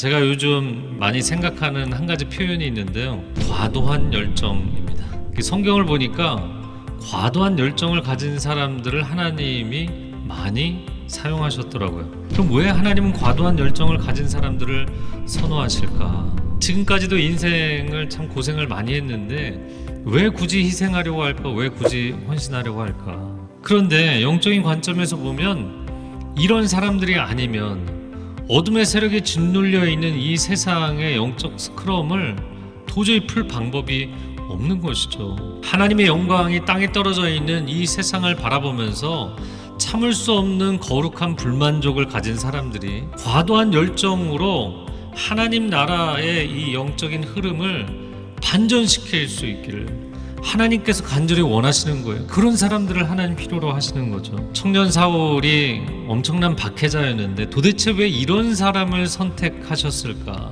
제가 요즘 많이 생각하는 한 가지 표현이 있는데요. 과도한 열정입니다. 그 성경을 보니까 과도한 열정을 가진 사람들을 하나님이 많이 사용하셨더라고요. 그럼 왜 하나님은 과도한 열정을 가진 사람들을 선호하실까? 지금까지도 인생을 참 고생을 많이 했는데 왜 굳이 희생하려고 할까? 왜 굳이 헌신하려고 할까? 그런데 영적인 관점에서 보면 이런 사람들이 아니면 어둠의 세력에 짓눌려 있는 이 세상의 영적 스크럼을 도저히 풀 방법이 없는 것이죠. 하나님의 영광이 땅에 떨어져 있는 이 세상을 바라보면서 참을 수 없는 거룩한 불만족을 가진 사람들이 과도한 열정으로 하나님 나라의 이 영적인 흐름을 반전시킬 수 있기를 하나님께서 간절히 원하시는 거예요. 그런 사람들을 하나님 필요로 하시는 거죠. 청년 사울이 엄청난 박해자였는데 도대체 왜 이런 사람을 선택하셨을까?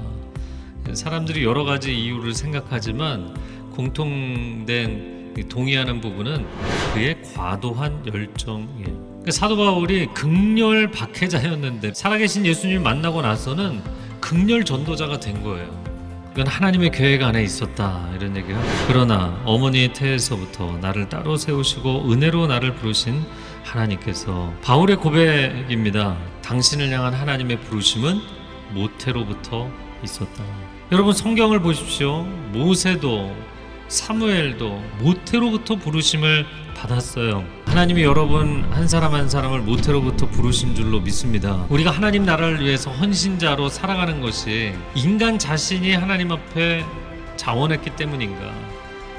사람들이 여러 가지 이유를 생각하지만 공통된 동의하는 부분은 그의 과도한 열정이에요. 그러니까 사도 바울이 극렬 박해자였는데 살아계신 예수님을 만나고 나서는 극렬 전도자가 된 거예요. 이건 하나님의 계획 안에 있었다 이런 얘기가 그러나 어머니의 태에서부터 나를 따로 세우시고 은혜로 나를 부르신 하나님께서 바울의 고백입니다 당신을 향한 하나님의 부르심은 모태로부터 있었다 여러분 성경을 보십시오 모세도 사무엘도 모태로부터 부르심을 받았어요. 하나님이 여러분 한 사람 한 사람을 모태로부터 부르신 줄로 믿습니다. 우리가 하나님 나라를 위해서 헌신자로 살아가는 것이 인간 자신이 하나님 앞에 자원했기 때문인가?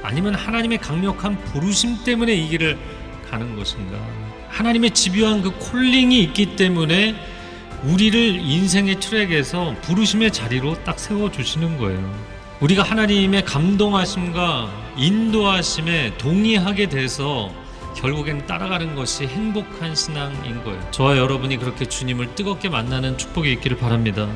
아니면 하나님의 강력한 부르심 때문에 이 길을 가는 것인가? 하나님의 집요한 그 콜링이 있기 때문에 우리를 인생의 트랙에서 부르심의 자리로 딱 세워 주시는 거예요. 우리가 하나님의 감동하심과 인도하심에 동의하게 돼서 결국엔 따라가는 것이 행복한 신앙인 거예요. 저와 여러분이 그렇게 주님을 뜨겁게 만나는 축복이 있기를 바랍니다.